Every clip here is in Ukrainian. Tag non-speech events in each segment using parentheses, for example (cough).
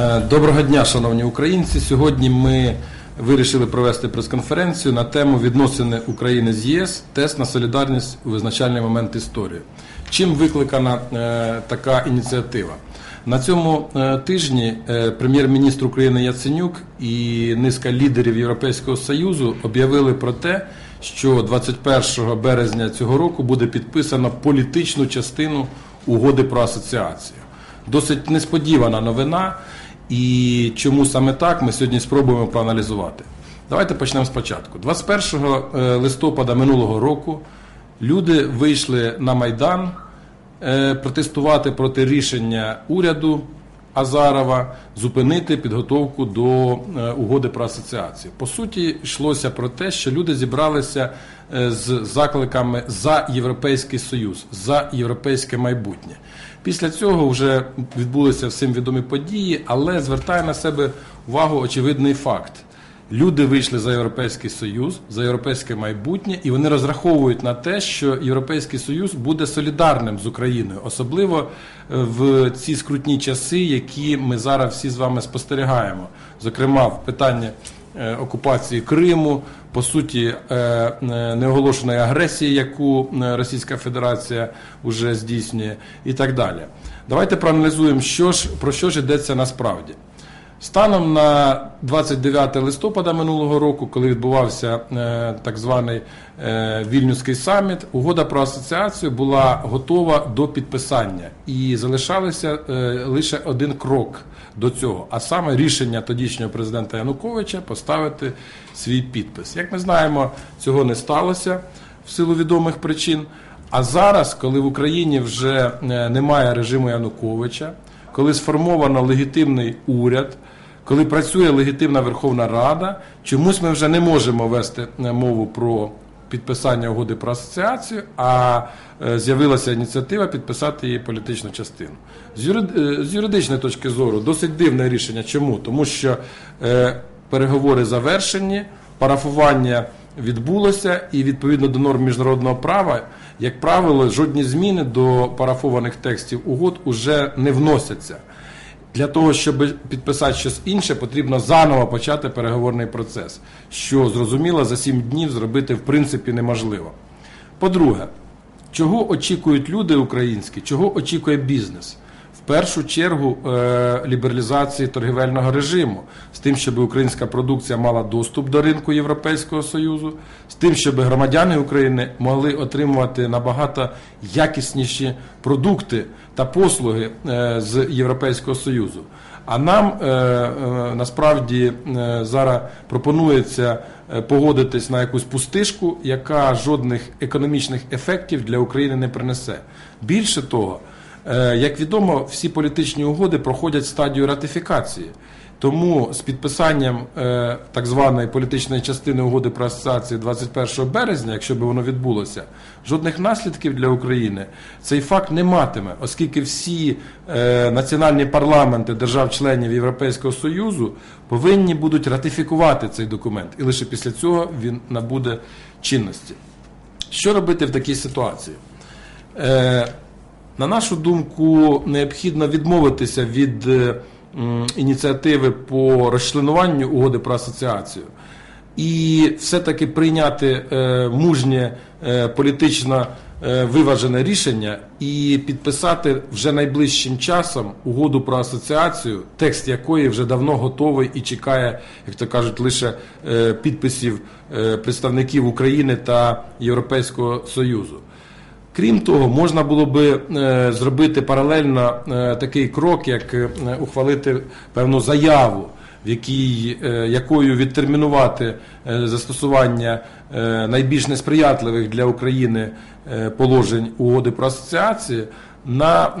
Е, Доброго дня, шановні українці. Сьогодні ми вирішили провести прес-конференцію на тему відносини України з ЄС, тест на солідарність у визначальний момент історії. Чим викликана е, така ініціатива? На цьому е, тижні прем'єр-міністр України Яценюк і низка лідерів Європейського Союзу об'явили про те, що 21 березня цього року буде підписано політичну частину угоди про асоціацію. Досить несподівана новина, і чому саме так ми сьогодні спробуємо проаналізувати. Давайте почнемо спочатку. 21 е, листопада минулого року люди вийшли на Майдан е, протестувати проти рішення уряду Азарова зупинити підготовку до е, угоди про асоціацію. По суті, йшлося про те, що люди зібралися з закликами за Європейський Союз, за європейське майбутнє. Після цього вже відбулися всім відомі події, але звертає на себе увагу очевидний факт. Люди вийшли за Європейський Союз, за європейське майбутнє, і вони розраховують на те, що Європейський Союз буде солідарним з Україною, особливо е, в ці скрутні часи, які ми зараз всі з вами спостерігаємо. Зокрема, в питанні окупації Криму, по суті, е, е, неоголошеної агресії, яку е, Російська Федерація вже здійснює, і так далі. Давайте проаналізуємо, що ж про що ж йдеться насправді. Станом на 29 листопада минулого року, коли відбувався е, так званий е, Вільнюський саміт, угода про асоціацію була готова до підписання і залишалося е, лише один крок до цього, а саме рішення тодішнього президента Януковича поставити свій підпис. Як ми знаємо, цього не сталося в силу відомих причин. А зараз, коли в Україні вже немає режиму Януковича, коли сформовано легітимний уряд, коли працює легітимна Верховна Рада, чомусь ми вже не можемо вести е, мову про підписання угоди про асоціацію, а е, з'явилася ініціатива підписати її політичну частину. З, юрид... е, з юридичної точки зору досить дивне рішення. Чому? Тому що переговори завершені, парафування відбулося, і відповідно до норм міжнародного права, як правило, жодні зміни до парафованих текстів угод уже не вносяться. Для того, щоб підписати щось інше, потрібно заново почати переговорний процес, що зрозуміло за 7 днів зробити в принципі неможливо. По-друге, чого очікують люди українські, чого очікує бізнес? Першу чергу е, лібералізації торгівельного режиму, з тим, щоб українська продукція мала доступ до ринку Європейського Союзу, з тим, щоб громадяни України могли отримувати набагато якісніші продукти та послуги е, з Європейського Союзу. А нам е, насправді зараз пропонується погодитись на якусь пустишку, яка жодних економічних ефектів для України не принесе. Більше того, Як відомо, всі політичні угоди проходять стадію ратифікації. Тому з підписанням е, так званої політичної частини угоди про асоціацію 21 березня, якщо б воно відбулося, жодних наслідків для України цей факт не матиме, оскільки всі е, національні парламенти держав-членів Європейського Союзу повинні будуть ратифікувати цей документ, і лише після цього він набуде чинності. Що робити в такій ситуації? На нашу думку, необхідно відмовитися від е, ініціативи по розчленуванню угоди про асоціацію і все-таки прийняти е, мужнє е, політично виважене рішення і підписати вже найближчим часом угоду про асоціацію, текст якої вже давно готовий і чекає, як то кажуть, лише підписів представників України та Європейського Союзу. Крім того, можна було би е, зробити паралельно е, такий крок, як е, ухвалити певну заяву, в якій, якою відтермінувати застосування найбільш несприятливих для України положень угоди про асоціацію на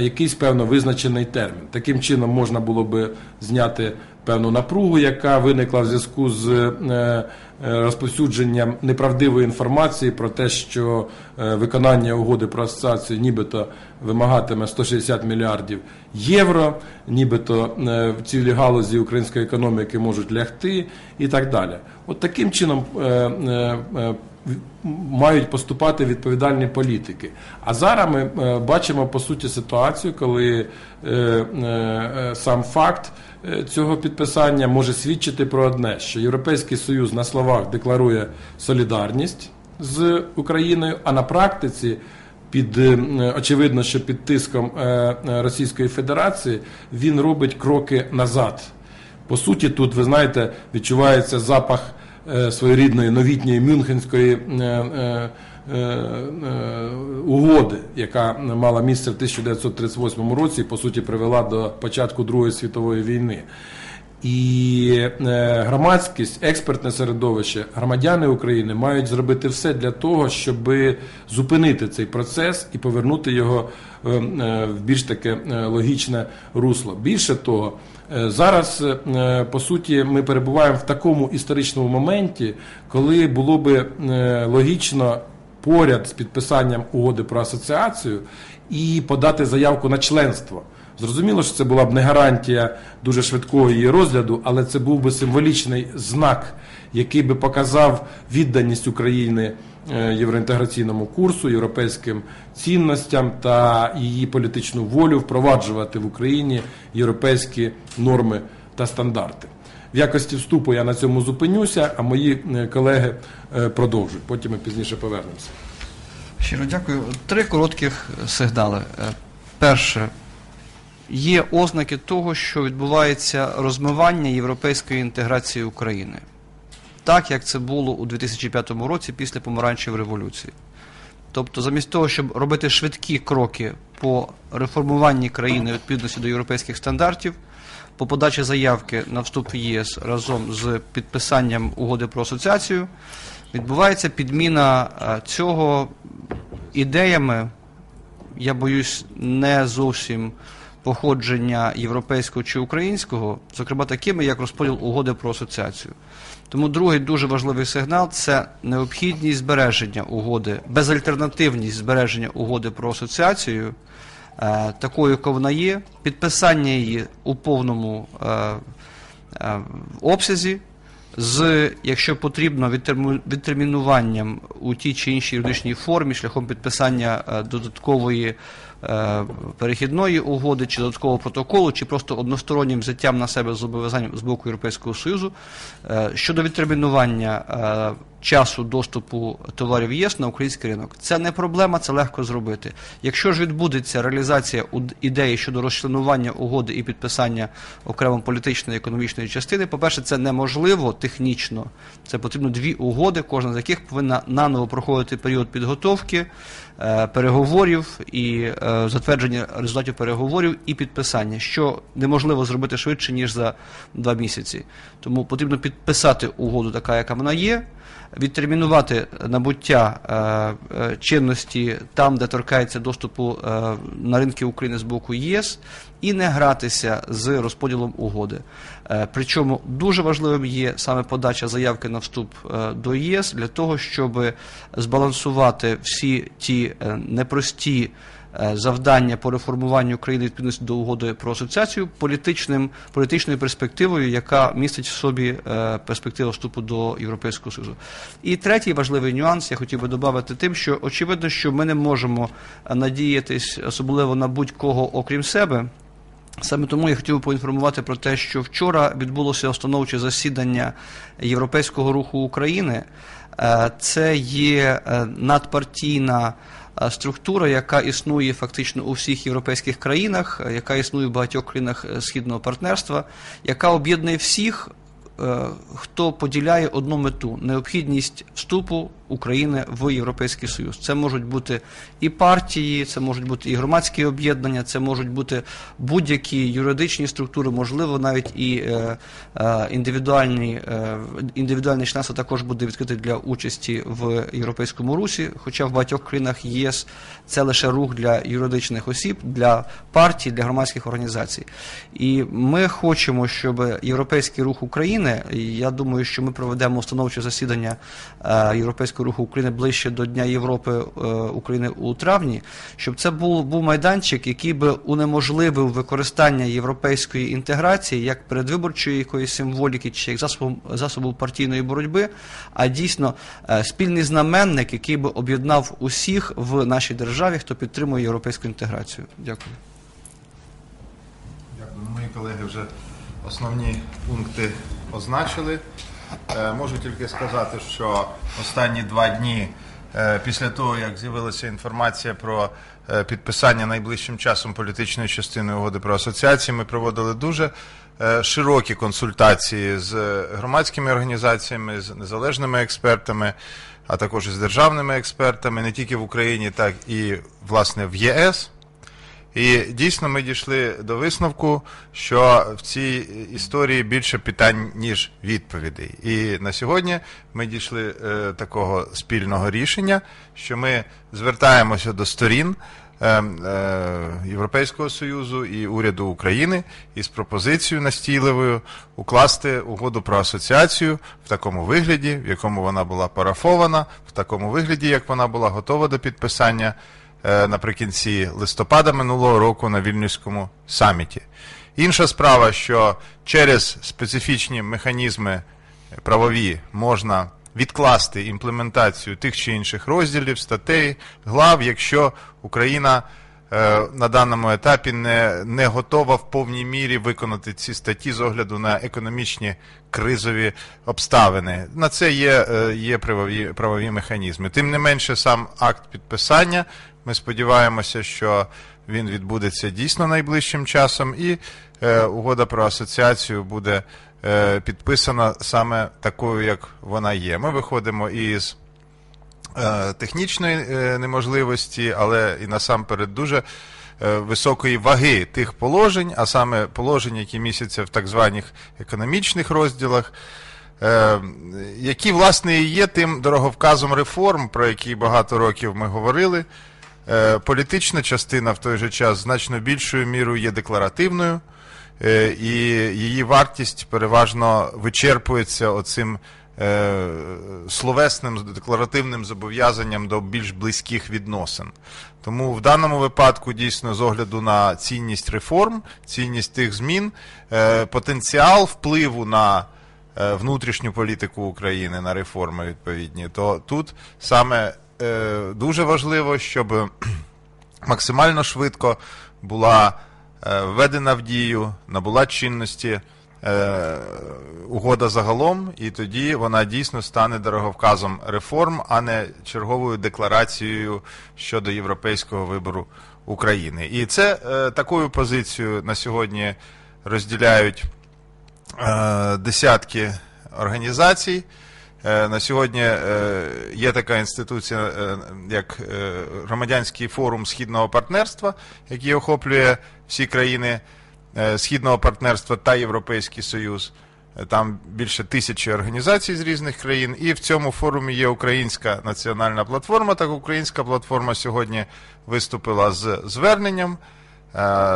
якийсь певно визначений термін. Таким чином можна було би зняти певну напругу, яка виникла в зв'язку з розповсюдженням неправдивої інформації про те, що е, виконання угоди про асоціацію нібито вимагатиме 160 мільярдів євро, нібито в цілій галузі української економіки можуть лягти і так далі. От таким чином мають поступати відповідальні політики. А зараз ми бачимо по суті ситуацію, коли сам факт цього підписання може свідчити про одне, що Європейський Союз на словах декларує солідарність з Україною, а на практиці. Під очевидно, що під тиском Російської Федерації він робить кроки назад. По суті, тут ви знаєте, відчувається запах своєрідної новітньої мюнхенської угоди, яка мала місце в 1938 році, по суті, привела до початку Другої світової війни. І громадськість, експертне середовище, громадяни України мають зробити все для того, щоб зупинити цей процес і повернути його в більш таке логічне русло. Більше того, зараз по суті ми перебуваємо в такому історичному моменті, коли було би логічно поряд з підписанням угоди про асоціацію і подати заявку на членство. Зрозуміло, що це була б не гарантія дуже швидкого її розгляду, але це був би символічний знак, який би показав відданість України е, євроінтеграційному курсу, європейським цінностям та її політичну волю впроваджувати в Україні європейські норми та стандарти. В якості вступу я на цьому зупинюся, а мої е, колеги е, продовжують. Потім ми пізніше повернемося. Щиро дякую. Три коротких сигнали. Перше, є ознаки того, що відбувається розмивання європейської інтеграції України, так як це було у 2005 році після помаранчевої революції. Тобто, замість того, щоб робити швидкі кроки по реформуванні країни відповідності до європейських стандартів по подачі заявки на вступ в ЄС разом з підписанням угоди про асоціацію відбувається підміна е, цього ідеями, я боюсь, не зовсім походження європейського чи українського, зокрема такими, як розподіл угоди про асоціацію. Тому другий дуже важливий сигнал це необхідність збереження угоди, безальтернативність збереження угоди про асоціацію. Е, такою, яка вона є, підписання її у повному е, е, обсязі, з, якщо потрібно, відтермінуванням у тій чи іншій юридичній формі шляхом підписання додаткової перехідної угоди чи додаткового протоколу, чи просто одностороннім взяттям на себе зобов'язань з боку Європейського Союзу щодо відтермінування часу доступу товарів ЄС на український ринок. Це не проблема, це легко зробити. Якщо ж відбудеться реалізація ідеї щодо розчленування угоди і підписання окремо політичної і економічної частини, по-перше, це неможливо технічно. Це потрібно дві угоди, кожна з яких повинна наново проходити період підготовки, е, переговорів і е, затвердження результатів переговорів і підписання, що неможливо зробити швидше ніж за два місяці. Тому потрібно підписати угоду, така яка вона є відтермінувати набуття е, е, чинності там, де торкається доступу е, на ринки України з боку ЄС, і не гратися з розподілом угоди. Причому дуже важливим є саме подача заявки на вступ до ЄС для того, щоб збалансувати всі ті непрості. Е, завдання по реформуванню України відповідності до угоди про асоціацію політичним політичною перспективою, яка містить в собі е, перспективу вступу до Європейського Союзу. І третій важливий нюанс я хотів би додати тим, що очевидно, що ми не можемо надіятись особливо на будь-кого окрім себе. Саме тому я хотів би поінформувати про те, що вчора відбулося установче засідання Європейського руху України. Е, це є надпартійна структура, яка існує фактично у всіх європейських країнах, яка існує в багатьох країнах е, східного партнерства, яка об'єднує всіх, е, хто поділяє одну мету необхідність вступу України в Європейський Союз. Це можуть бути і партії, це можуть бути і громадські об'єднання, це можуть бути будь-які юридичні структури, можливо, навіть і е, е, індивідуальні, е, індивідуальне членство також буде відкрите для участі в Європейському русі. Хоча в багатьох країнах ЄС це лише рух для юридичних осіб, для партій, для громадських організацій. І ми хочемо, щоб європейський рух України, я думаю, що ми проведемо установче засідання е, Європейського руху України ближче до Дня Європи е, України у травні, щоб це був, був майданчик, який би унеможливив використання європейської інтеграції як передвиборчої якоїсь символіки чи як засобу, засобу партійної боротьби, а дійсно е, спільний знаменник, який би об'єднав усіх в нашій державі, хто підтримує європейську інтеграцію. Дякую. Дякую. Мої колеги вже основні пункти означили. Е, Можу тільки сказати, що останні два дні е, після того, як з'явилася інформація про е, підписання найближчим часом політичної частини угоди про асоціації, ми проводили дуже широкі консультації з громадськими організаціями, з незалежними експертами, а також із державними експертами, не тільки в Україні, так і власне в ЄС. І дійсно ми дійшли до висновку, що в цій історії більше питань, ніж відповідей. І на сьогодні ми дійшли е, такого спільного рішення, що ми звертаємося до сторін е, е, Європейського Союзу і уряду України із пропозицією настійливою укласти угоду про асоціацію в такому вигляді, в якому вона була парафована, в такому вигляді, як вона була готова до підписання наприкінці листопада минулого року на Вільнюському саміті. Інша справа, що через специфічні механізми правові можна відкласти імплементацію тих чи інших розділів, статей, глав, якщо Україна е, на даному етапі не, не готова в повній мірі виконати ці статті з огляду на економічні кризові обставини. На це є, е, є правові, правові механізми. Тим не менше, сам акт підписання. Ми сподіваємося, що він відбудеться дійсно найближчим часом, і е, угода про асоціацію буде е, підписана саме такою, як вона є. Ми виходимо із е, технічної е, неможливості, але і насамперед дуже е, високої ваги тих положень, а саме положень, які містяться в так званих економічних розділах. е, Які, власне, і є тим дороговказом реформ, про які багато років ми говорили. Е, Політична частина в той же час значно більшою мірою є декларативною, е, і її вартість переважно вичерпується оцим е, словесним декларативним зобов'язанням до більш близьких відносин. Тому в даному випадку, дійсно, з огляду на цінність реформ, цінність тих змін, потенціал впливу на внутрішню політику України, на реформи відповідні, то тут саме дуже важливо, щоб (clears throat) максимально швидко була е, введена в дію, набула чинності е, угода загалом, і тоді вона дійсно стане дороговказом реформ, а не черговою декларацією щодо європейського вибору України. І це е, такою позицією на сьогодні розділяють е, десятки організацій. Е, На сьогодні е, є така інституція, е, як громадянський форум східного партнерства, який охоплює всі країни східного партнерства та Європейський Союз. Там більше тисячі організацій з різних країн, і в цьому форумі є українська національна платформа. Так, українська платформа сьогодні виступила з зверненням.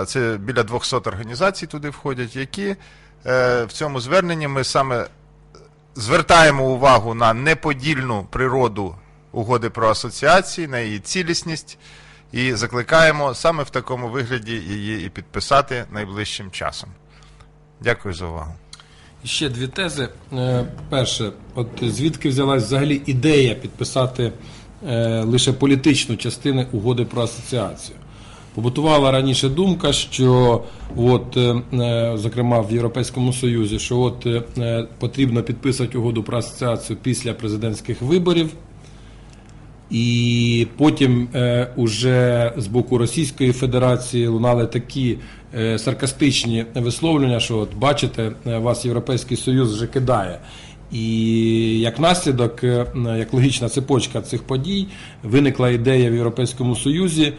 Це біля 200 організацій туди входять, які в цьому зверненні ми саме звертаємо увагу на неподільну природу угоди про асоціації, на її цілісність і закликаємо саме в такому вигляді її і підписати найближчим часом. Дякую за увагу. Ще дві тези. Е, Перше, от звідки взялась взагалі ідея підписати е, лише політичну частину угоди про асоціацію? Побутувала раніше думка, що от, е, е, зокрема в Європейському Союзі, що от е, потрібно підписувати угоду про асоціацію після президентських виборів. І потім е, уже з боку Російської Федерації лунали такі е, саркастичні висловлення, що от бачите, вас Європейський Союз вже кидає. І як наслідок, е, як логічна цепочка цих подій, виникла ідея в Європейському Союзі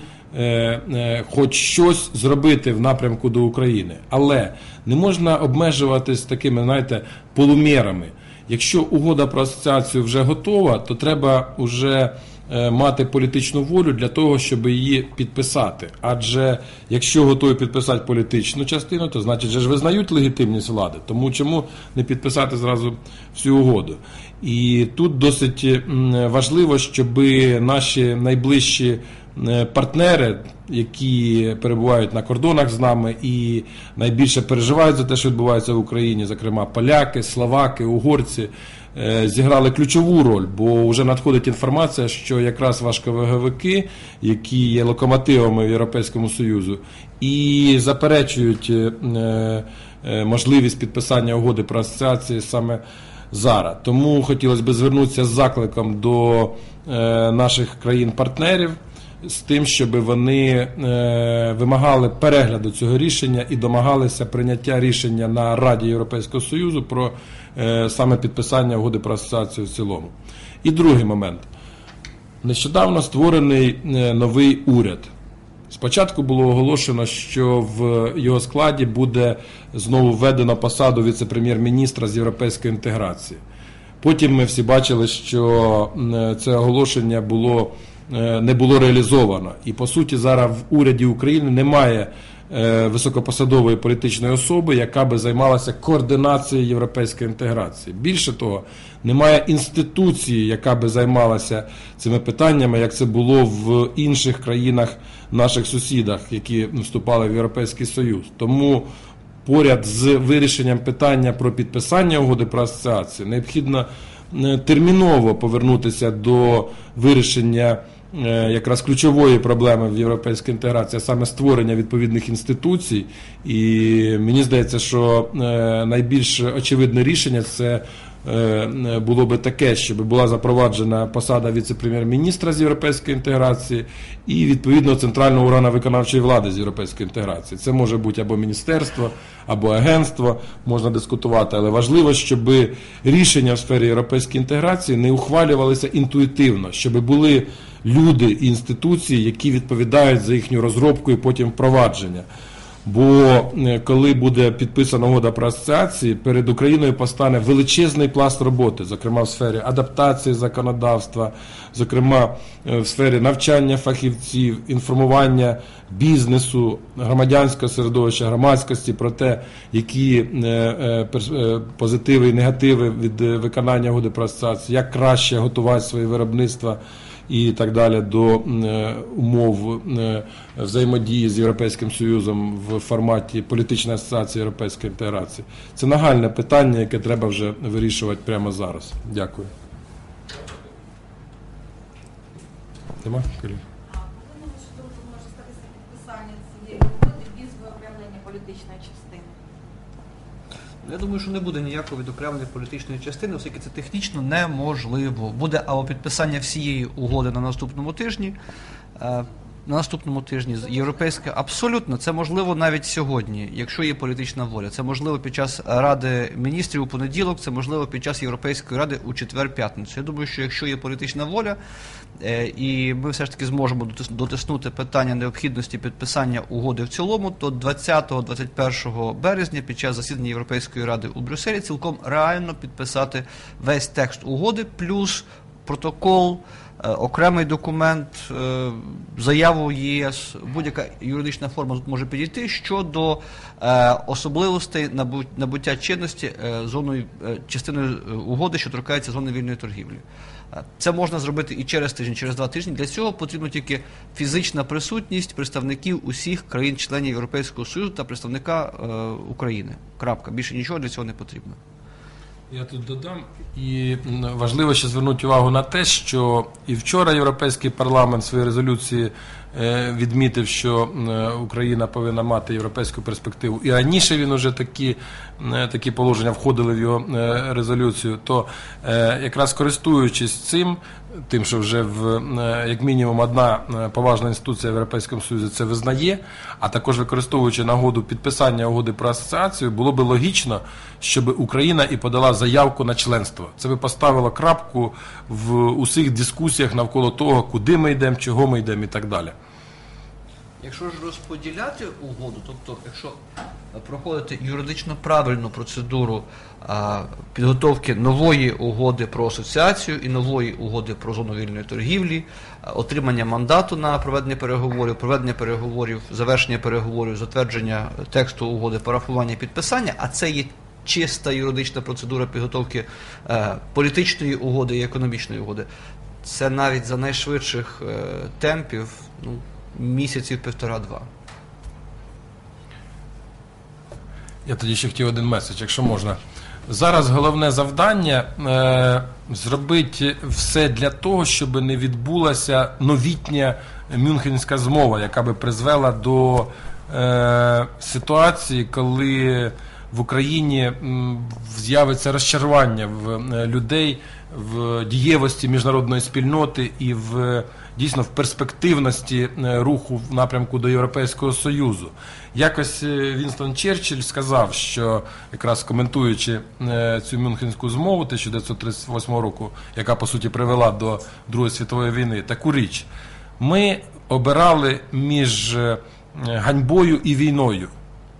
хоч щось зробити в напрямку до України. Але не можна обмежуватись такими, знаєте, полумірами. Якщо угода про асоціацію вже готова, то треба вже е, мати політичну волю для того, щоб її підписати. Адже якщо готові підписати політичну частину, то значить же ж визнають легітимність влади. Тому чому не підписати зразу всю угоду? І тут досить важливо, щоб наші найближчі е, партнери, які перебувають на кордонах з нами і найбільше переживають за те, що відбувається в Україні, зокрема поляки, словаки, угорці, е, зіграли ключову роль, бо вже надходить інформація, що якраз важковаговики, які є локомотивами в Європейському Союзу, і заперечують е, е, можливість підписання угоди про асоціації саме зараз. Тому хотілося б звернутися з закликом до е, наших країн-партнерів з тим, щоб вони е, вимагали перегляду цього рішення і домагалися прийняття рішення на Раді Європейського Союзу про е, саме підписання угоди про асоціацію в цілому. І другий момент. Нещодавно створений е, новий уряд. Спочатку було оголошено, що в його складі буде знову введено посаду віце-прем'єр-міністра з європейської інтеграції. Потім ми всі бачили, що це оголошення було, не було реалізовано. І по суті, зараз в уряді України немає е, високопосадової політичної особи, яка би займалася координацією європейської інтеграції. Більше того, немає інституції, яка би займалася цими питаннями, як це було в інших країнах наших сусідах, які вступали в Європейський Союз. Тому поряд з вирішенням питання про підписання угоди про асоціацію необхідно е, терміново повернутися до вирішення е, якраз ключової проблеми в європейській інтеграції, а саме створення відповідних інституцій. І мені здається, що е, найбільш очевидне рішення це. Е, Було би таке, щоб була запроваджена посада віце-прем'єр-міністра з європейської інтеграції і відповідно центрального органу виконавчої влади з європейської інтеграції. Це може бути або міністерство, або агентство, можна дискутувати, але важливо, щоб рішення в сфері європейської інтеграції не ухвалювалися інтуїтивно, щоб були люди і інституції, які відповідають за їхню розробку і потім впровадження. Бо е, коли буде підписана угода про асоціації, перед Україною постане величезний пласт роботи, зокрема в сфері адаптації законодавства, зокрема е, в сфері навчання фахівців, інформування бізнесу, громадянського середовища, громадськості про те, які е, позитиви і негативи від виконання угоди про асоціацію, як краще готувати свої виробництва і так далі до е, умов е, взаємодії з Європейським Союзом в форматі політичної асоціації європейської інтеграції. Це нагальне питання, яке треба вже вирішувати прямо зараз. Дякую. Нема? Може статися підписання цієї угоди без виокремлення політичної частини? Я думаю, що не буде ніякої відокремленої політичної частини, оскільки це технічно неможливо. Буде або підписання всієї угоди на наступному тижні. На наступному тижні з європейське абсолютно це можливо навіть сьогодні, якщо є політична воля. Це можливо під час ради міністрів у понеділок, це можливо під час Європейської ради у четвер-п'ятницю. Я думаю, що якщо є політична воля, е, і ми все ж таки зможемо дотис- дотиснути питання необхідності підписання угоди в цілому, то 20-21 березня під час засідання Європейської ради у Брюсселі цілком реально підписати весь текст угоди, плюс протокол, окремий документ, е, заяву ЄС, будь-яка юридична форма тут може підійти щодо е, особливостей набу- набуття чинності е, зоною е, частиною е, угоди, що торкається зони вільної торгівлі. Е, Це можна зробити і через тиждень, через два тижні. Для цього потрібна тільки фізична присутність представників усіх країн-членів Європейського Союзу та представника е, України. Крапка. Більше нічого для цього не потрібно. Я тут додам, і важливо ще звернути увагу на те, що і вчора Європейський парламент в своїй резолюції е, відмітив, що е, Україна повинна мати європейську перспективу. І раніше він уже такі, е, такі положення входили в його резолюцію. То якраз користуючись цим, тим, що вже в е, як мінімум одна е, поважна інституція в Європейському Союзі це визнає, а також використовуючи нагоду підписання угоди про асоціацію, було би логічно, щоб Україна і подала заявку на членство. Це би поставило крапку в усіх дискусіях навколо того, куди ми йдемо, чого ми йдемо і так далі. Якщо ж розподіляти угоду, тобто, якщо проходити юридично правильну процедуру підготовки нової угоди про асоціацію і нової угоди про зону вільної торгівлі, отримання мандату на проведення переговорів, проведення переговорів, завершення переговорів, затвердження тексту угоди, парафування, підписання, а це є чиста юридична процедура підготовки е, політичної угоди і економічної угоди. Це навіть за найшвидших е, темпів, ну, місяців півтора-два. Я тоді ще хотів один меседж, якщо можна. Зараз головне завдання е, зробити все для того, щоб не відбулася новітня Мюнхенська змова, яка би призвела до е, ситуації, коли в Україні з'явиться розчарування в е, людей в дієвості міжнародної спільноти і в дійсно в перспективності е, руху в напрямку до Європейського Союзу. Якось е, Вінстон Черчилль сказав, що якраз коментуючи е, цю Мюнхенську змову 1938 року, яка по суті привела до Другої світової війни, таку річ. Ми обирали між ганьбою і війною.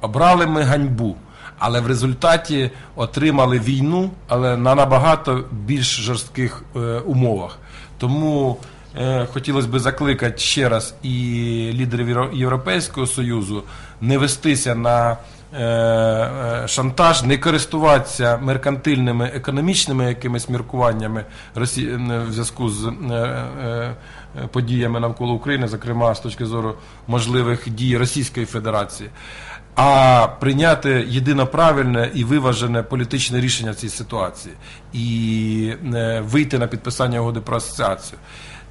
Обрали ми ганьбу, але в результаті отримали війну, але на набагато більш жорстких е, умовах. Тому хотілося б закликати ще раз і лідерів Європейського Союзу не вестися на е, е, шантаж, не користуватися меркантильними економічними якимись міркуваннями е, в зв'язку з е, е, е, подіями навколо України, зокрема з точки зору можливих дій Російської Федерації. А прийняти єдино правильне і виважене політичне рішення в цій ситуації і е, вийти на підписання угоди про асоціацію.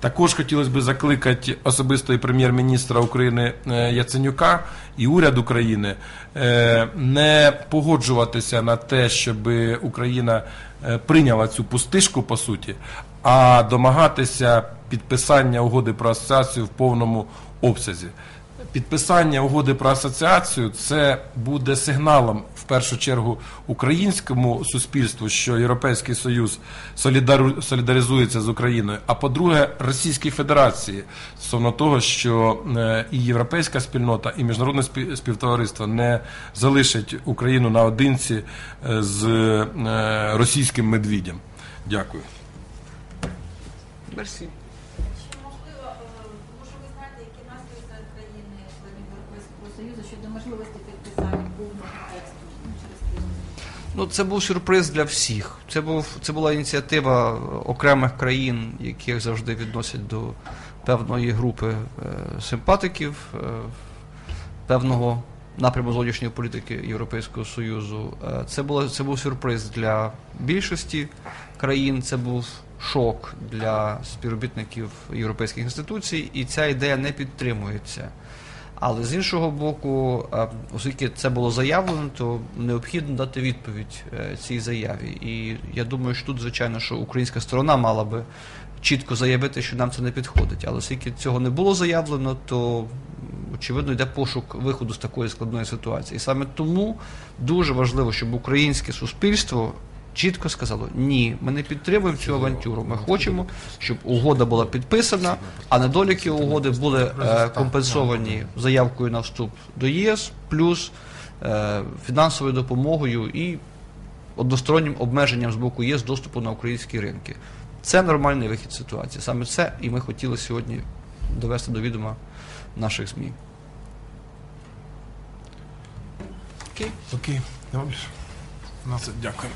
Також хотілося б закликати особисто і прем'єр-міністра України е, Яценюка і уряд України е, не погоджуватися на те, щоб Україна е, прийняла цю пустишку по суті, а домагатися підписання угоди про асоціацію в повному обсязі. Підписання угоди про асоціацію це буде сигналом в першу чергу українському суспільству, що Європейський Союз солідару- солідаризується з Україною. А по-друге, Російській Федерації стосовно того, що е, і європейська спільнота, і міжнародне спі- співтовариство не залишать Україну наодинці е, з е, російським медвідям. Дякую. Мерсі. Чи можливо, е, тому що ви знаєте, які настрої серед країни членів Європейського Союзу ну? Ну, це був сюрприз для всіх. Це, був, це була ініціатива окремих країн, яких завжди відносять до певної групи е, симпатиків, е, певного напряму зовнішньої політики Європейського Союзу. Е, це, було, це був сюрприз для більшості країн, це був шок для співробітників європейських інституцій, і ця ідея не підтримується. Але з іншого боку, е, оскільки це було заявлено, то необхідно дати відповідь е, цій заяві. І я думаю, що тут, звичайно, що українська сторона мала би чітко заявити, що нам це не підходить. Але оскільки цього не було заявлено, то очевидно йде пошук виходу з такої складної ситуації. І саме тому дуже важливо, щоб українське суспільство. Чітко сказало, ні, ми не підтримуємо цю авантюру. Ми хочемо, щоб угода була підписана, а недоліки угоди були е, компенсовані заявкою на вступ до ЄС, плюс е, фінансовою допомогою і одностороннім обмеженням з боку ЄС доступу на українські ринки. Це нормальний вихід ситуації. Саме це і ми хотіли сьогодні довести до відома наших ЗМІ. Окей. Окей, більше. Дякую.